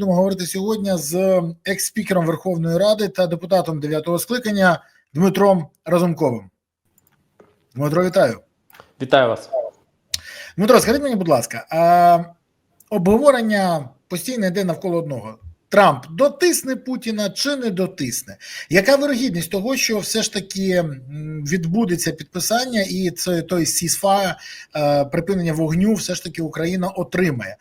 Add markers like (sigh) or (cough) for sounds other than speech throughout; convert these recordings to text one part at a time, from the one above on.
Будемо говорити сьогодні з екс-спікером Верховної Ради та депутатом 9-го скликання Дмитром Разумковим. Дмитро, вітаю. Вітаю вас. Дмитро, скажіть мені, будь ласка, а обговорення постійно йде навколо одного. Трамп дотисне Путіна чи не дотисне? Яка вирогідність того, що все ж таки відбудеться підписання, і це той сісфа припинення вогню, все ж таки Україна отримає?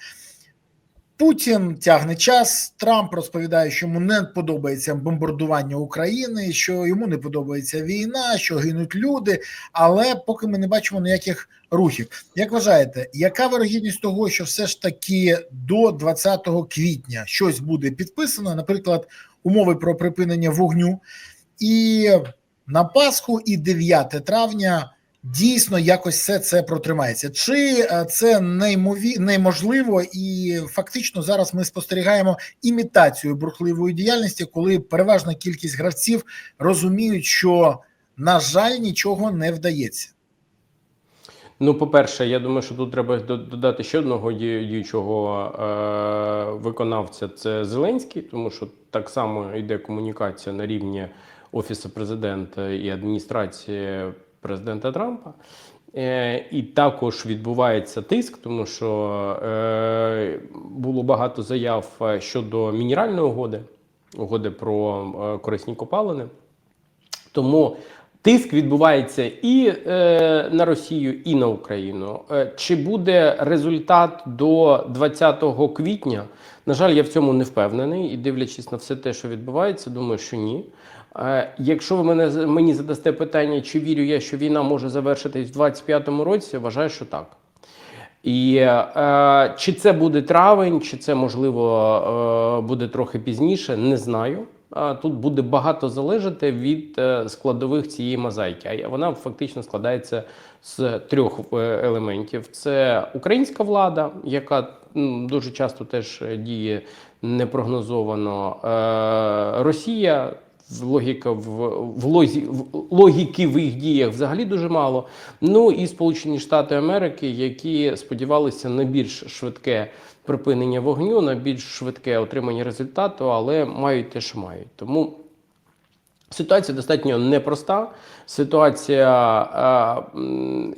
Путін тягне час. Трамп розповідає, що йому не подобається бомбардування України, що йому не подобається війна, що гинуть люди. Але поки ми не бачимо ніяких рухів. Як вважаєте, яка вирогідність того, що все ж таки до 20 квітня щось буде підписано, наприклад, умови про припинення вогню, і на Пасху, і 9 травня дійсно якось все це протримається? Чи е, це неймові... неможливо, і фактично зараз ми спостерігаємо імітацію бурхливої діяльності, коли переважна кількість гравців розуміють, що на жаль нічого не вдається. Ну, по-перше, я думаю, що тут треба додати ще одного діючого е- виконавця це Зеленський, тому що так само йде комунікація на рівні Офісу президента і адміністрації президента Трампа. Е, і також відбувається тиск, тому що е, було багато заяв е, щодо мінеральної угоди, угоди про е, корисні копалини. Тому тиск відбувається і е, на Росію, і на Україну. Чи буде результат до 20 квітня? На жаль, я в цьому не впевнений. І дивлячись на все те, що відбувається, думаю, що ні. Е, якщо ви мене мені задасте питання, чи вірю я, що війна може завершитись в 25-му році, вважаю, що так. І е, чи це буде травень, чи це можливо е, буде трохи пізніше, не знаю. Тут буде багато залежати від е, складових цієї мозаїки. А вона фактично складається з трьох е, елементів: це українська влада, яка дуже часто теж діє непрогнозовано. Е, Росія. Логіка в, в, лозі, в логіки в їх діях взагалі дуже мало. Ну і Сполучені Штати Америки, які сподівалися на більш швидке припинення вогню, на більш швидке отримання результату, але мають те, що мають. Тому ситуація достатньо непроста. Ситуація е,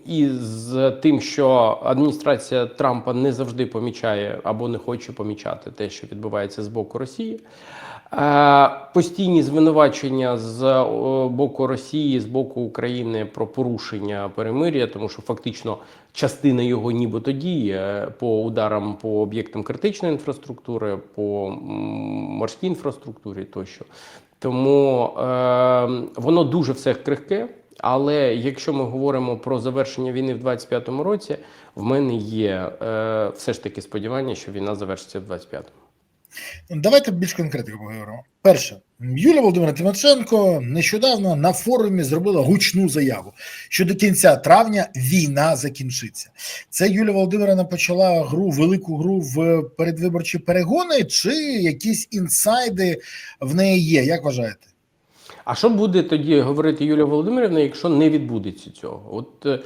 із тим, що адміністрація Трампа не завжди помічає або не хоче помічати те, що відбувається з боку Росії. Постійні звинувачення з боку Росії, з боку України про порушення перемир'я, тому що фактично частина його нібито діє по ударам по об'єктам критичної інфраструктури, по морській інфраструктурі тощо. Тому е, воно дуже все крихке. Але якщо ми говоримо про завершення війни в 25-му році, в мене є е, все ж таки сподівання, що війна завершиться в 25-му. Давайте більш конкретно поговоримо. Перше, Юлія Володимира Тимошенко нещодавно на форумі зробила гучну заяву, що до кінця травня війна закінчиться. Це Юлія Володимирівна почала гру, велику гру в передвиборчі перегони, чи якісь інсайди в неї є? Як вважаєте? А що буде тоді говорити Юлія Володимирівна, якщо не відбудеться цього? От е,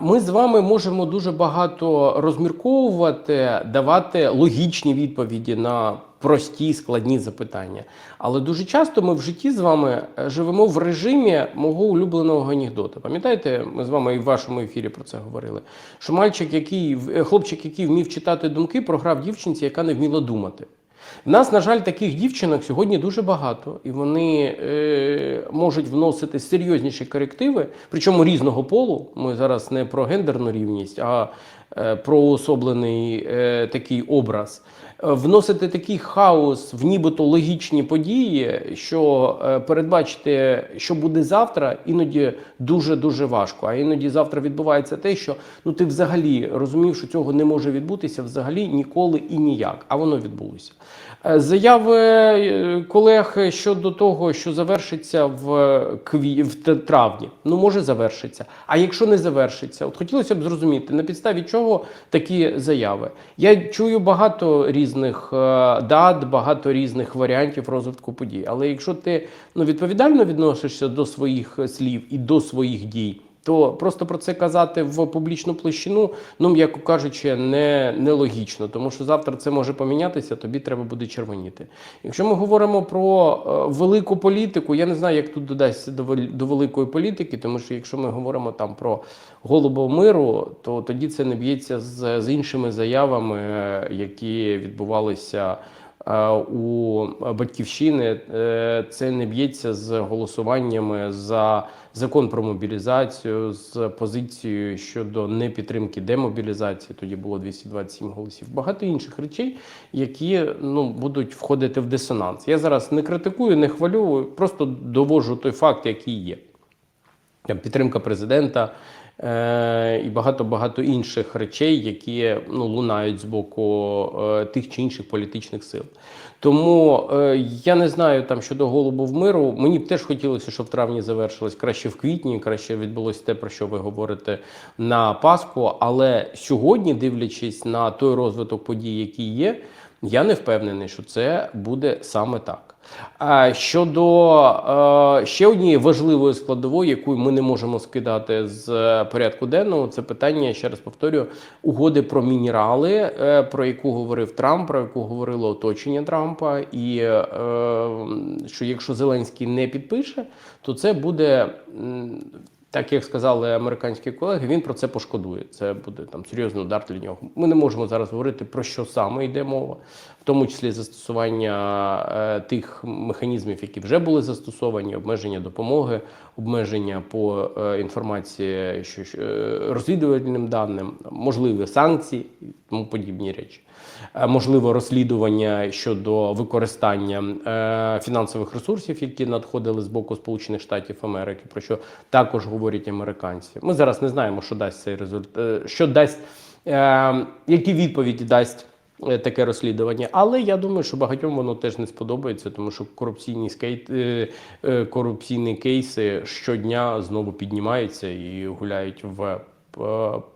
ми з вами можемо дуже багато розмірковувати, давати логічні відповіді на прості складні запитання. Але дуже часто ми в житті з вами е, живемо в режимі мого улюбленого анекдота. Пам'ятаєте, ми з вами і в вашому ефірі про це говорили. Що мальчик, який е, хлопчик, який вмів читати думки, програв дівчинці, яка не вміла думати. В нас, на жаль, таких дівчинок сьогодні дуже багато, і вони е, можуть вносити серйозніші корективи, причому різного полу. Ми зараз не про гендерну рівність, а е, про уособлений е, такий образ. Е, Вносити такий хаос в нібито логічні події, що е, передбачити, що буде завтра, іноді дуже дуже важко. А іноді завтра відбувається те, що ну ти взагалі розумів, що цього не може відбутися взагалі ніколи і ніяк. А воно відбулося. Е, Заяви колег щодо того, що завершиться в кві... в травні, ну може завершиться. А якщо не завершиться, от хотілося б зрозуміти, на підставі чого такі заяви. Я чую багато різних е, дат, багато різних варіантів розвитку подій. Але якщо ти ну, відповідально відносишся до своїх слів і до своїх дій, то просто про це казати в публічну площину, ну м'яко кажучи, не нелогічно, тому що завтра це може помінятися, тобі треба буде червоніти. Якщо ми говоримо про е, велику політику, я не знаю, як тут додасться до, великої політики, тому що якщо ми говоримо там про голубов миру, то тоді це не б'ється з, з іншими заявами, е, які відбувалися. Е, У батьківщини Е, це не б'ється з голосуваннями за закон про мобілізацію, з позицією щодо непідтримки демобілізації. Тоді було 227 голосів. Багато інших речей, які ну будуть входити в дисонанс. Я зараз не критикую, не хвалю, просто довожу той факт, який є. Підтримка президента е, і багато багато інших речей, які ну, лунають з боку е, тих чи інших політичних сил. Тому е, я не знаю там щодо голубу в миру. Мені б теж хотілося, щоб в травні завершилось краще в квітні, краще відбулося те, про що ви говорите на Пасху. Але сьогодні, дивлячись на той розвиток подій, який є, я не впевнений, що це буде саме так. А щодо е, ще однієї важливої складової, яку ми не можемо скидати з е, порядку денного, це питання, ще раз повторюю, угоди про мінерали, е, про яку говорив Трамп, про яку говорило оточення Трампа, і е, що якщо Зеленський не підпише, то це буде. Так як сказали американські колеги, він про це пошкодує. Це буде там серйозний удар для нього. Ми не можемо зараз говорити про що саме йде мова, тому числі застосування е, тих механізмів, які вже були застосовані, обмеження допомоги, обмеження по е, інформації, що е, розвідувальним даним, можливі санкції і тому подібні речі. Можливо, розслідування щодо використання фінансових ресурсів, які надходили з боку Сполучених Штатів Америки, про що також говорять американці. Ми зараз не знаємо, що дасть цей результат, що дасть, які відповіді дасть. Е, Таке розслідування, але я думаю, що багатьом воно теж не сподобається, тому що корупційні скейт, е, е, корупційні кейси щодня знову піднімаються і гуляють в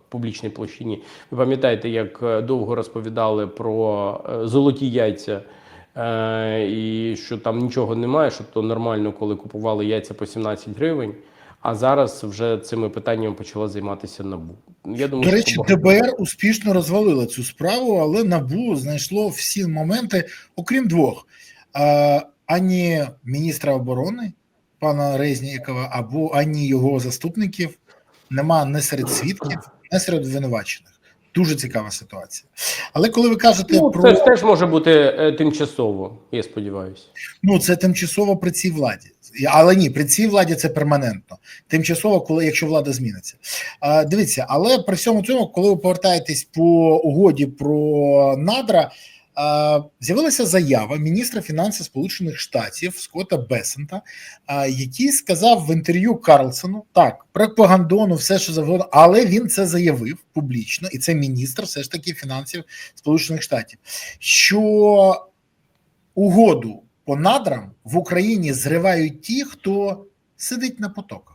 публічній площині. Ви пам'ятаєте, як довго розповідали про золоті яйця, і що там нічого немає, що то нормально, коли купували яйця по 17 гривень. А зараз вже цими питаннями почала займатися набу. Я думаю, До речі, що ДБР успішно розвалило цю справу, але НАБУ знайшло всі моменти, окрім двох: а, ані міністра оборони пана Резнікова, або ані його заступників нема не серед свідків, не серед обвинувачених. Дуже цікава ситуація. Але коли ви кажете ну, про це ж теж може бути е, тимчасово, я сподіваюся. ну це тимчасово при цій владі. Але ні, при цій владі це перманентно. Тимчасово, коли якщо влада зміниться. А, дивіться, але при всьому цьому, коли ви повертаєтесь по угоді про надра, з'явилася заява міністра фінансів Сполучених Штатів Скотта Бесента, який сказав в інтерв'ю Карлсону так, пропагандону, все що завгодно, але він це заявив публічно, і це міністр все ж таки фінансів Сполучених Штатів, що угоду по надрам в Україні зривають ті, хто сидить на потоках.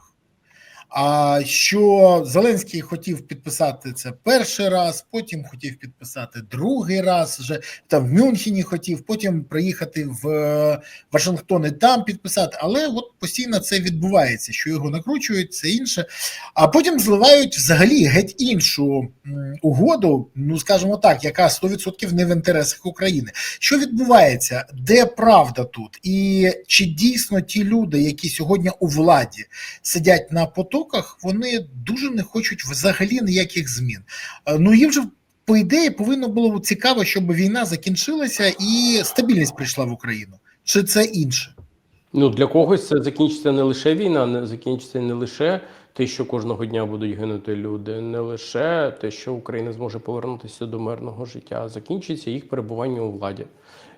А що Зеленський хотів підписати це перший раз, потім хотів підписати другий раз, вже там в Мюнхені хотів, потім приїхати в е, Вашингтон і там підписати. Але от постійно це відбувається, що його накручують, це інше. А потім зливають взагалі геть іншу угоду, ну скажімо так, яка 100% не в інтересах України. Що відбувається? Де правда тут? І чи дійсно ті люди, які сьогодні у владі сидять на потоках, вони дуже не хочуть взагалі ніяких змін. Ну їм же по ідеї повинно було цікаво, щоб війна закінчилася і стабільність прийшла в Україну. Чи це інше? Ну для когось це закінчиться не лише війна, не закінчиться не лише те, що кожного дня будуть гинути люди, не лише те, що Україна зможе повернутися до мирного життя, закінчиться їх перебування у владі.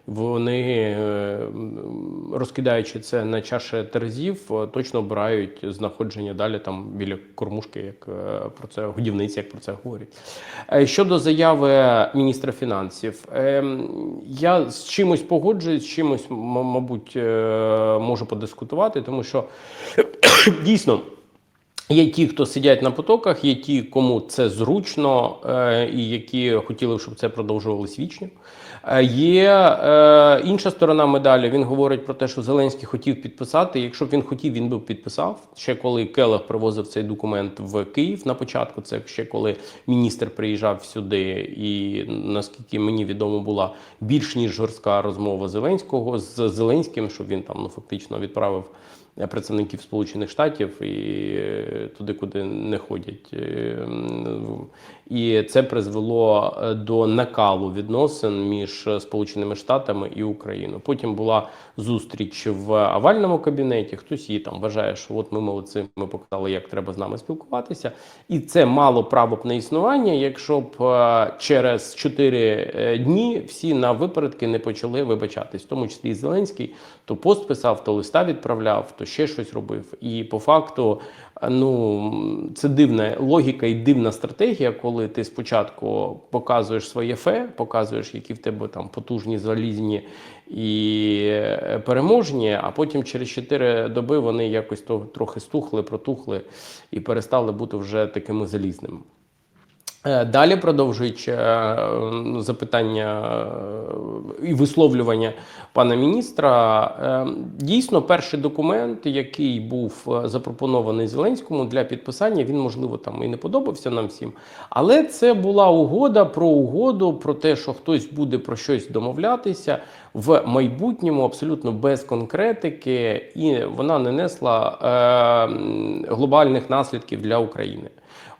Вони, е, розкидаючи це на чаші терезів, е, точно обирають знаходження далі там біля кормушки, як е, про це годівниці, як про це говорять. Щодо заяви міністра фінансів, ем, я з чимось погоджуюсь, з чимось, мабуть, можу подискутувати, тому що (coughs) дійсно. Є ті, хто сидять на потоках, є ті, кому це зручно, е, і які хотіли, щоб це продовжувалось вічно. Е, Є е, інша сторона медалі. Він говорить про те, що Зеленський хотів підписати. Якщо б він хотів, він би підписав. Ще коли Келех привозив цей документ в Київ на початку, це ще коли міністр приїжджав сюди, і наскільки мені відомо, була більш ніж жорстка розмова Зеленського з Зеленським, що він там ну фактично відправив представників Сполучених Штатів і е, туди, куди не ходять. Е, І це призвело е, до накалу відносин між Сполученими Штатами і Україною. Потім була зустріч в овальному кабінеті. Хтось її там вважає, що от ми молодці, ми показали, як треба з нами спілкуватися. І це мало право б на існування, якщо б е, через 4 дні всі на випередки не почали вибачатись, в тому числі і Зеленський, то пост писав, то листа відправляв, то ще щось робив. І по факту, ну це дивна логіка і дивна стратегія, коли ти спочатку показуєш своє фе, показуєш, які в тебе там потужні залізні і е, переможні, а потім через 4 доби вони якось то трохи стухли, протухли і перестали бути вже такими залізними. Е, Далі продовжуючи е, запитання е, і висловлювання пана міністра, дійсно перший документ, який був запропонований Зеленському для підписання, він можливо там і не подобався нам всім, але це була угода про угоду, про те, що хтось буде про щось домовлятися в майбутньому, абсолютно без конкретики, і вона не несла глобальних наслідків для України.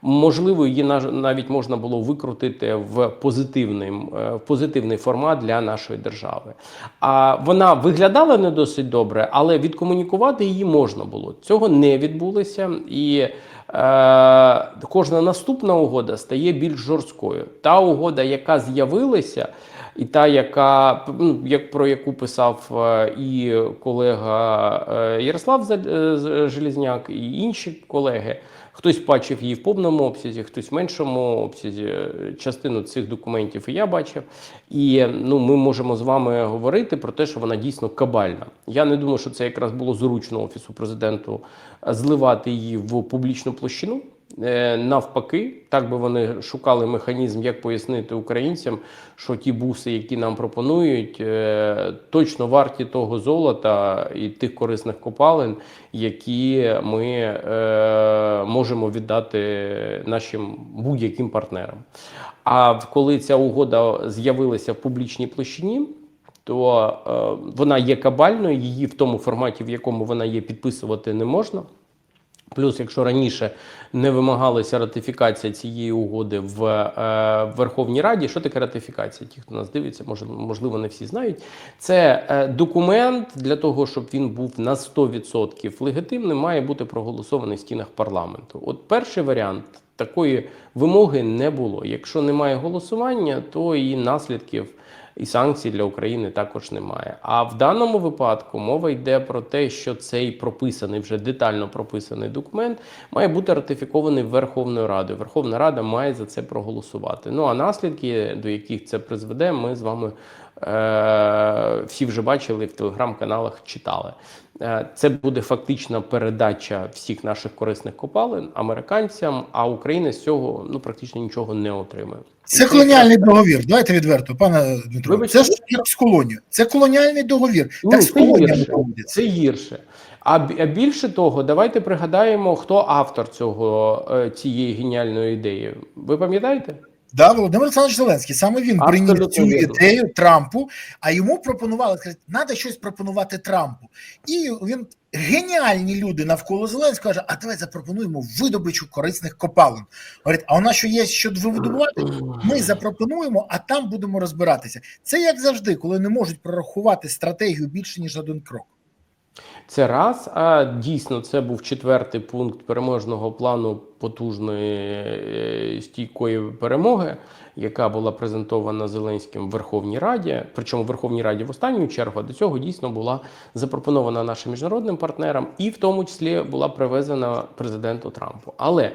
Можливо, її навіть можна було викрутити в позитивний, е, в позитивний формат для нашої держави. А вона виглядала не досить добре, але відкомунікувати її можна було. Цього не відбулося, і е, кожна наступна угода стає більш жорсткою. Та угода, яка з'явилася. І та, яка ну, як про яку писав е, і колега Ярослав Желізняк, і інші колеги, хтось бачив її в повному обсязі, хтось в меншому обсязі. Частину цих документів і я бачив. І ну, ми можемо з вами говорити про те, що вона дійсно кабальна. Я не думаю, що це якраз було зручно офісу президенту е, зливати її в публічну площину. Е, Навпаки, так би вони шукали механізм, як пояснити українцям, що ті буси, які нам пропонують, е, точно варті того золота і тих корисних копалин, які ми е, можемо віддати нашим будь-яким партнерам. А коли ця угода з'явилася в публічній площині, то е, вона є кабальною, її в тому форматі, в якому вона є, підписувати не можна. Плюс, якщо раніше не вимагалася ратифікація цієї угоди в е, Верховній Раді, що таке ратифікація? Ті, хто нас дивиться, може, можливо, не всі знають. Це е, документ для того, щоб він був на 100% легітимним, має бути проголосований в стінах парламенту. От перший варіант такої вимоги не було. Якщо немає голосування, то і наслідків і санкцій для України також немає. А в даному випадку мова йде про те, що цей прописаний вже детально прописаний документ має бути ратифікований Верховною Радою. Верховна Рада має за це проголосувати. Ну а наслідки, до яких це призведе, ми з вами всі вже бачили в телеграм-каналах, читали. Е, Це буде фактична передача всіх наших корисних копалин американцям, а Україна з цього ну практично нічого не отримає. Це колоніальний договір. Давайте відверто, пане Дмитро. Вибачте. Це ж як з колонією. Це колоніальний договір. Ну, так з колоніями Це гірше. А, а більше того, давайте пригадаємо, хто автор цього е, цієї геніальної ідеї. Ви пам'ятаєте? Да, Володимир Олександрович Зеленський. Саме він Абсолютно приніс цю вірно. ідею Трампу, а йому пропонували сказати, треба щось пропонувати Трампу. І він геніальні люди навколо Зеленського каже: а давай запропонуємо видобичу корисних копалин. Говорить, а у нас що є що видобувати? Ми запропонуємо, а там будемо розбиратися. Це як завжди, коли не можуть прорахувати стратегію більше ніж один крок. Це раз. А дійсно, це був четвертий пункт переможного плану потужної е, стійкої перемоги, яка була презентована Зеленським в Верховній Раді. Причому в Верховній Раді в останню чергу до цього дійсно була запропонована нашим міжнародним партнерам, і в тому числі була привезена президенту Трампу. Але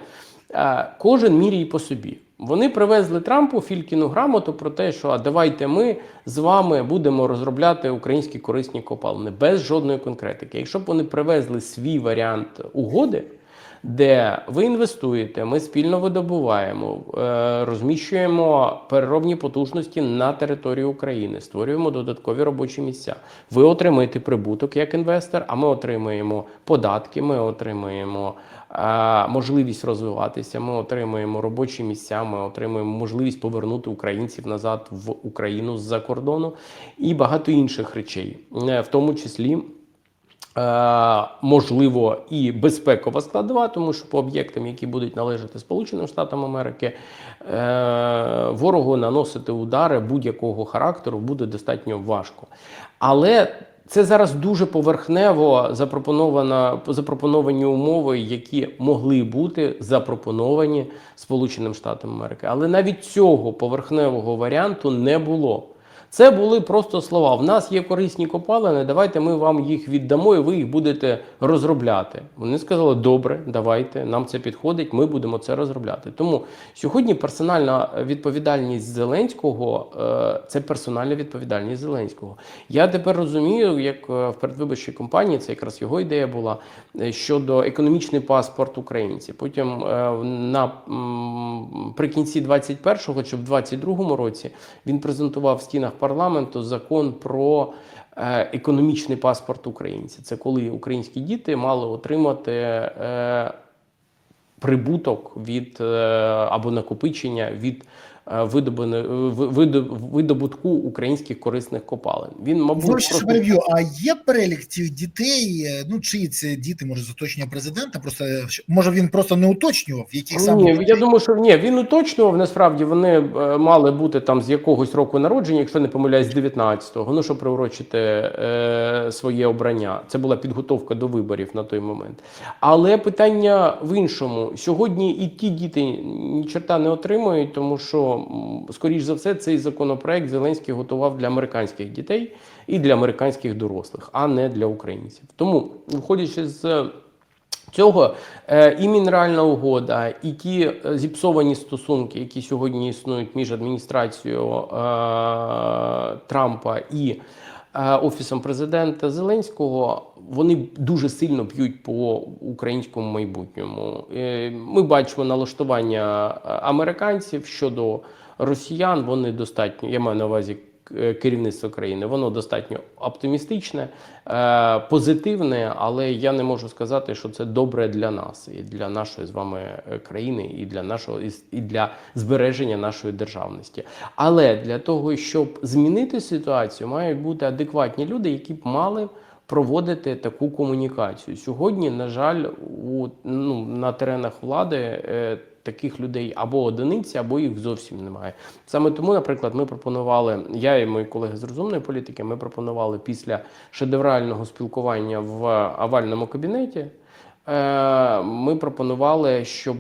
е, кожен міряє по собі. Вони привезли Трампу Фількіну грамоту про те, що а давайте ми з вами будемо розробляти українські корисні копалини без жодної конкретики. Якщо б вони привезли свій варіант угоди, де ви інвестуєте, ми спільно видобуваємо, е, розміщуємо переробні потужності на території України, створюємо додаткові робочі місця. Ви отримаєте прибуток як інвестор, а ми отримаємо податки, ми отримаємо можливість розвиватися, ми отримуємо робочі місця, ми отримуємо можливість повернути українців назад в Україну з-за кордону і багато інших речей, Е, в тому числі. Е, можливо, і безпекова складова, тому що по об'єктам, які будуть належати Сполученим Штатам Америки, е, ворогу наносити удари будь-якого характеру буде достатньо важко. Але це зараз дуже поверхнево запропоновано, запропоновані умови, які могли бути запропоновані Сполученим Штатам Америки. Але навіть цього поверхневого варіанту не було. Це були просто слова. В нас є корисні копалини, давайте ми вам їх віддамо, і ви їх будете розробляти. Вони сказали, добре, давайте, нам це підходить, ми будемо це розробляти. Тому сьогодні персональна відповідальність Зеленського е, це персональна відповідальність Зеленського. Я тепер розумію, як е, в передвиборчій кампанії, це якраз його ідея була е, щодо економічний паспорт українців. Потім на м, при кінці 21-го чи в 22-му році він презентував в стінах парламенту закон про е, економічний паспорт українця. Це коли українські діти мали отримати е, прибуток від е, або накопичення від е, видобане- видобутку українських корисних копалин. Він, мабуть, просто- переб'ю, а є перелік цих дітей? е, Ну, чиї це діти, може, з оточення президента? Просто е, може він просто не уточнював, яких саме Ні, дітей? я думаю, що ні, він уточнював. Насправді вони е, мали бути там з якогось року народження, якщо не помиляюсь, з 19-го, ну щоб приурочити е, своє обрання. Це була підготовка до виборів на той момент. Але питання в іншому: сьогодні і ті діти ні черта не отримують, тому що, м, скоріш за все, цей законопроект Зеленський готував для американських дітей і для американських дорослих, а не для українців. Тому, виходячи з цього е, і мінеральна угода, і ті е, зіпсовані стосунки, які сьогодні існують між адміністрацією е, Трампа і офісом президента Зеленського, вони дуже сильно б'ють по українському майбутньому. Е, Ми бачимо налаштування е, американців щодо росіян. Вони достатньо, я маю на увазі е, керівництво країни, воно достатньо оптимістичне, е, позитивне, але я не можу сказати, що це добре для нас і для нашої з вами е, країни, і для нашого і для збереження нашої державності. Але для того, щоб змінити ситуацію, мають бути адекватні люди, які б мали. Проводити таку комунікацію сьогодні, на жаль, у ну на теренах влади е, таких людей або одиниці, або їх зовсім немає. Саме тому, наприклад, ми пропонували, я і мої колеги з розумної політики, ми пропонували після шедеврального спілкування в овальному кабінеті. Е, Ми пропонували, щоб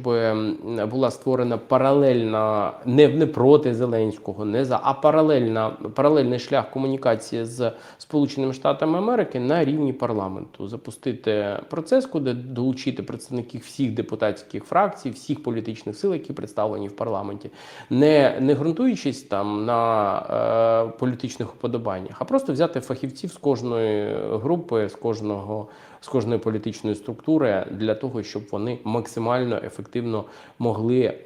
була створена паралельна, не, не проти Зеленського, не за, а паралельна, паралельний шлях комунікації з Сполученими Штатами Америки на рівні парламенту. Запустити процес, куди долучити представників всіх депутатських фракцій, всіх політичних сил, які представлені в парламенті, не, не ґрунтуючись там на е, політичних уподобаннях, а просто взяти фахівців з кожної групи, з кожного. З кожної політичної структури для того, щоб вони максимально ефективно могли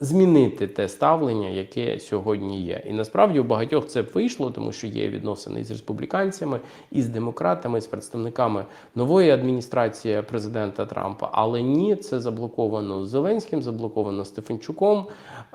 змінити те ставлення, яке сьогодні є. І насправді у багатьох це б вийшло, тому що є відносини з республіканцями, і з демократами, з представниками нової адміністрації президента Трампа. Але ні, це заблоковано Зеленським, заблоковано Стефанчуком.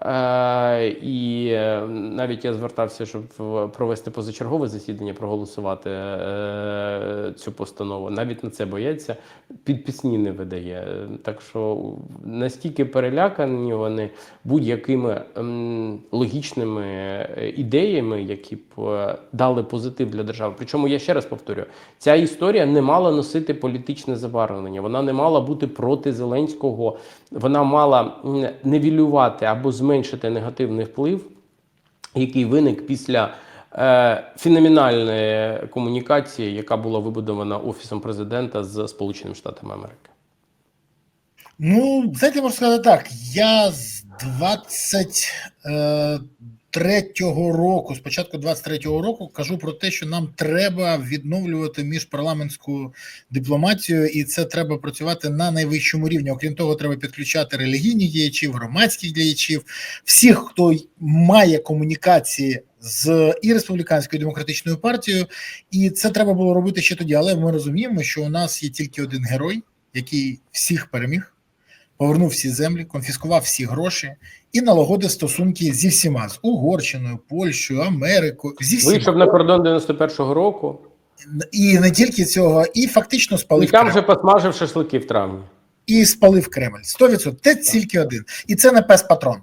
Е, і е, навіть я звертався, щоб провести позачергове засідання, проголосувати е, цю постанову. Навіть на це бояться, підписні не видає. Так що настільки перелякані вони будь-якими ем, логічними е, ідеями, які б е, дали позитив для держави. Причому я ще раз повторюю, ця історія не мала носити політичне забарвлення, вона не мала бути проти Зеленського, вона мала невілювати або зменшити негативний вплив, який виник після. е, Феноменальної комунікації, яка була вибудована офісом президента з Сполученими Штатами Америки. Ну, знаєте, можу сказати так. Я з 20, 23-го року, спочатку 23-го року, кажу про те, що нам треба відновлювати міжпарламентську дипломатію, і це треба працювати на найвищому рівні. Окрім того, треба підключати релігійних діячів, громадських діячів, всіх, хто має комунікації з і республіканською демократичною партією, і це треба було робити ще тоді. Але ми розуміємо, що у нас є тільки один герой, який всіх переміг, повернув всі землі, конфіскував всі гроші і налагодив стосунки зі всіма з Угорщиною, Польщею, Америкою, зі всіма. Вийшов на кордон 91-го року, і не тільки цього, і фактично і спалив там же вже посмажив шашлики в травні. І спалив Кремль. 100%. Це тільки один. І це не пес патрон.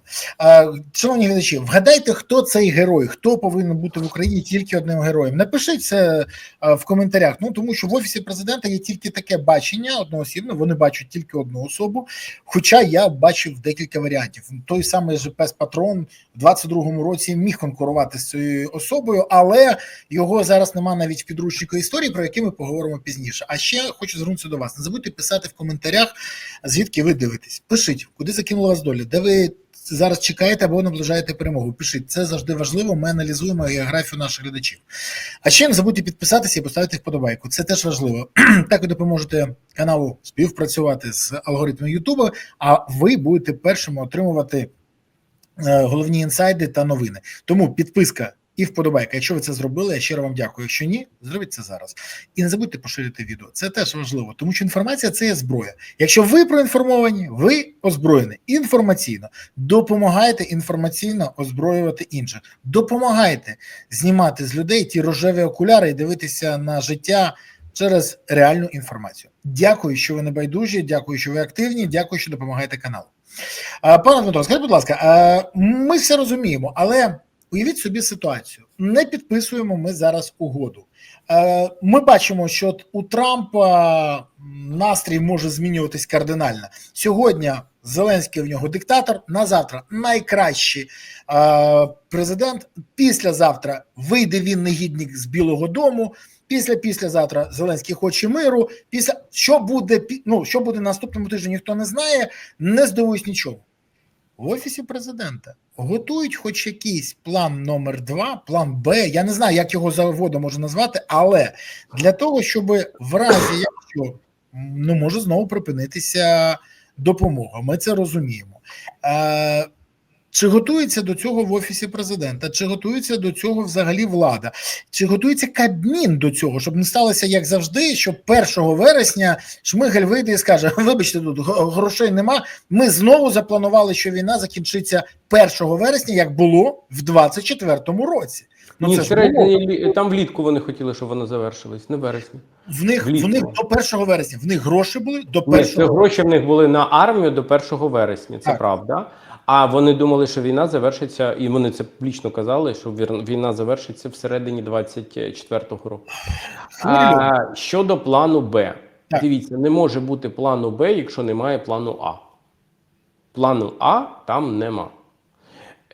Шановні глядачі, вгадайте, хто цей герой, хто повинен бути в Україні тільки одним героєм. Напишіть це в коментарях. Ну тому що в офісі президента є тільки таке бачення одноосібне. Вони бачать тільки одну особу. Хоча я бачив декілька варіантів. Той самий же пес патрон в 22-му році міг конкурувати з цією особою, але його зараз нема навіть в підручнику історії, про які ми поговоримо пізніше. А ще хочу звернутися до вас. Не забудьте писати в коментарях, звідки ви дивитесь. Пишіть, куди закинула вас доля, де ви зараз чекаєте або наближаєте перемогу. Пишіть, це завжди важливо. Ми аналізуємо географію наших глядачів. А ще не забудьте підписатися і поставити вподобайку. Це теж важливо. (clears throat) Так ви допоможете каналу співпрацювати з алгоритмом Ютуба, а ви будете першими отримувати е, головні інсайди та новини. Тому підписка і вподобайка. Якщо ви це зробили, я щиро вам дякую. Якщо ні, зробіть це зараз. І не забудьте поширити відео. Це теж важливо, тому що інформація це є зброя. Якщо ви проінформовані, ви озброєні інформаційно. Допомагайте інформаційно озброювати інших. Допомагайте знімати з людей ті рожеві окуляри і дивитися на життя через реальну інформацію. Дякую, що ви не байдужі. Дякую, що ви активні. Дякую, що допомагаєте каналу. Пане Дмитро, скажіть, будь ласка, ми все розуміємо, але уявіть собі ситуацію: не підписуємо ми зараз угоду. Е, Ми бачимо, що у Трампа настрій може змінюватись кардинально. Сьогодні Зеленський в нього диктатор, на завтра найкращий е, президент. Післязавтра вийде він негідник з Білого Дому. Після післязавтра Зеленський хоче миру. Після що буде ну, що буде наступному тижні, ніхто не знає. Не здивуюсь нічого. В офісі президента готують хоч якийсь план номер два, план Б. Я не знаю, як його заводу можна назвати, але для того, щоб в разі, якщо ну може знову припинитися допомога, ми це розуміємо. Е, чи готується до цього в офісі президента? Чи готується до цього взагалі влада? Чи готується Кабмін до цього, щоб не сталося як завжди, що 1 вересня Шмигаль вийде і скаже: Вибачте, тут грошей нема. Ми знову запланували, що війна закінчиться 1 вересня, як було в 24-му році. Ну Ні, це середині там влітку вони хотіли, щоб воно завершилось, не вересні. в них в них до 1 вересня. В них гроші були до Ні, 1 це гроші в них були на армію до 1 вересня, це Так. правда. А вони думали, що війна завершиться, і вони це публічно казали, що війна завершиться всередині 24-го року. А, щодо плану Б, Так. дивіться, не може бути плану Б, якщо немає плану А. Плану А там нема.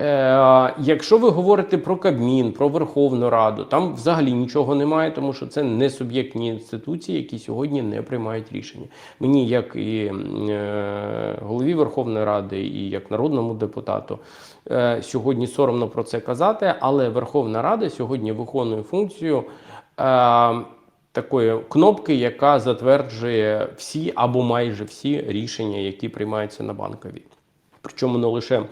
Е, якщо ви говорите про Кабмін, про Верховну Раду, там взагалі нічого немає, тому що це не суб'єктні інституції, які сьогодні не приймають рішення. Мені, як і е, голові Верховної Ради, і як народному депутату, е, сьогодні соромно про це казати, але Верховна Рада сьогодні виконує функцію. Е, Такої кнопки, яка затверджує всі або майже всі рішення, які приймаються на банковій. Причому не лише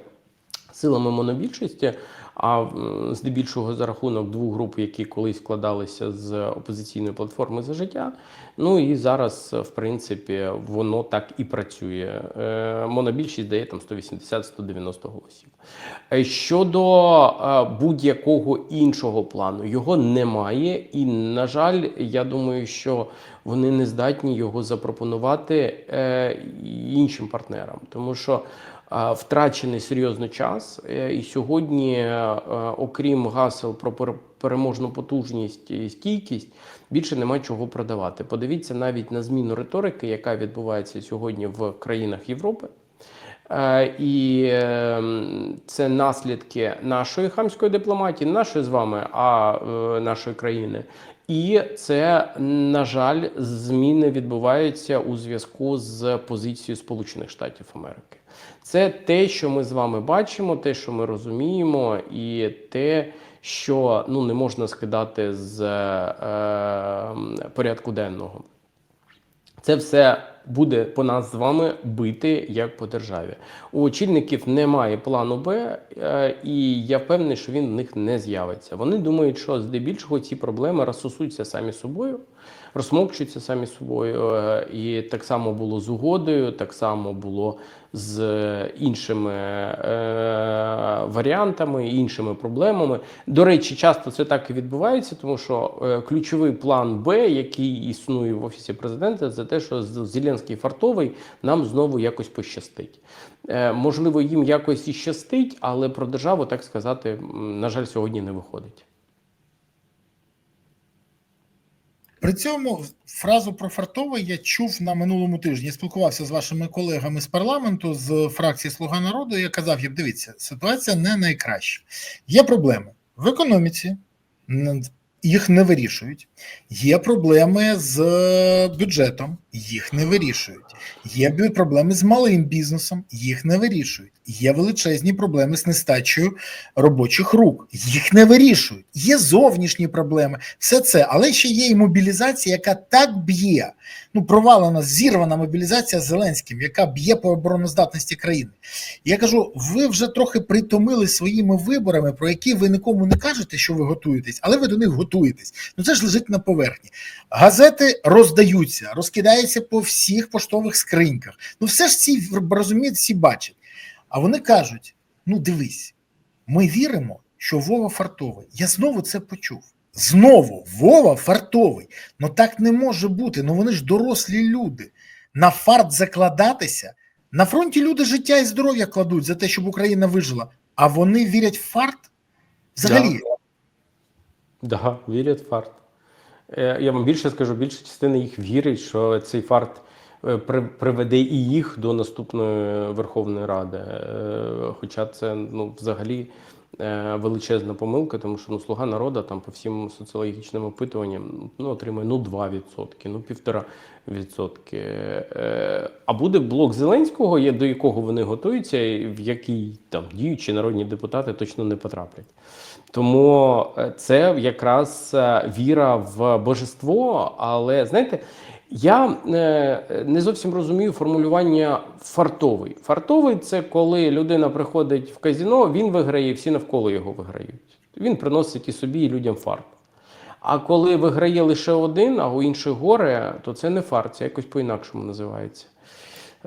силами монобільшості, а здебільшого за рахунок двох груп, які колись складалися з опозиційної платформи за життя. Ну і зараз, в принципі, воно так і працює. Е, Монобільшість дає там 180-190 голосів. Е, Щодо е, будь-якого іншого плану, його немає, і на жаль, я думаю, що вони не здатні його запропонувати іншим партнерам, тому що втрачений серйозно час, е, і сьогодні, е, окрім гасел про пер- переможну потужність і стійкість, більше немає чого продавати. Подивіться навіть на зміну риторики, яка відбувається сьогодні в країнах Європи. Е, І е, це наслідки нашої хамської дипломатії, нашої з вами, а е, нашої країни. І це, на жаль, зміни відбуваються у зв'язку з позицією Сполучених Штатів Америки. Це те, що ми з вами бачимо, те, що ми розуміємо, і те, що ну не можна скидати з е, порядку денного. Це все буде по нас з вами бити як по державі. У очільників немає плану Б, е, і я впевнений, що він в них не з'явиться. Вони думають, що здебільшого ці проблеми розсосуться самі собою, розмовчуються самі собою. Е, І так само було з угодою, так само було з іншими е, варіантами, іншими проблемами. До речі, часто це так і відбувається, тому що ключовий план Б, який існує в офісі президента, це те, що з- Зеленський фартовий нам знову якось пощастить. Е, можливо, їм якось і щастить, але про державу так сказати, на жаль, сьогодні не виходить. При цьому фразу про фартовий я чув на минулому тижні. Я спілкувався з вашими колегами з парламенту з фракції Слуга народу. Я казав їм: дивіться, ситуація не найкраща. Є проблеми в економіці, їх не вирішують. Є проблеми з бюджетом, їх не вирішують. Є проблеми з малим бізнесом, їх не вирішують. Є величезні проблеми з нестачею робочих рук, їх не вирішують. Є зовнішні проблеми, все це, але ще є і мобілізація, яка так б'є. Ну, провалена, зірвана мобілізація Зеленським, яка б'є по обороноздатності країни. Я кажу, ви вже трохи притомили своїми виборами, про які ви нікому не кажете, що ви готуєтесь, але ви до них готуєтесь. Ну це ж лежить на поверхні. Газети роздаються, розкидаються по всіх поштових скриньках. Ну, все ж ці розуміють, всі бачать. А вони кажуть: ну дивись, ми віримо, що Вова фартовий. Я знову це почув. Знову Вова фартовий. Ну так не може бути. Ну вони ж дорослі люди. На фарт закладатися. На фронті люди життя і здоров'я кладуть за те, щоб Україна вижила. А вони вірять в фарт? Взагалі, Да, вірять в фарт. Е, Я вам більше скажу, більша частина їх вірить, що цей фарт е, приведе і їх до наступної Верховної Ради. Е, Хоча це ну, взагалі величезна помилка, тому що ну, слуга народу там по всім соціологічним опитуванням ну, отримує ну 2%, ну 1,5%. Е, А буде блок Зеленського, до якого вони готуються, в який там діючі народні депутати точно не потраплять. Тому е, це якраз е, віра в божество. Але знаєте, я е, не зовсім розумію формулювання фартовий. Фартовий це коли людина приходить в казіно, він виграє, всі навколо його виграють. Він приносить і собі, і людям фарт. А коли виграє лише один, а у інших горе, то це не фарт, це якось по-інакшому називається.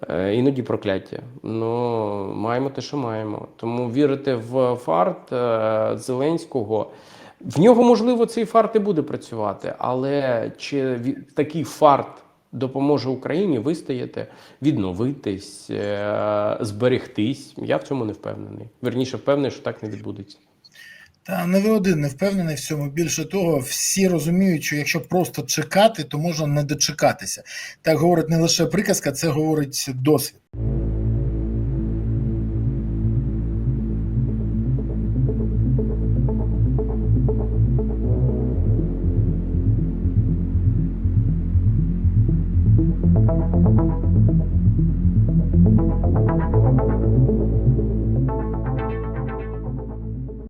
Е, Іноді прокляття. Ну, маємо те, що маємо. Тому вірити в фарт е, Зеленського. В нього, можливо, цей фарт і буде працювати, але чи такий фарт допоможе Україні вистояти, відновитись, е, зберегтись? Я в цьому не впевнений. Верніше, впевнений, що так не відбудеться. Та не ви один не впевнений в цьому. Більше того, всі розуміють, що якщо просто чекати, то можна не дочекатися. Так говорить не лише приказка, це говорить досвід.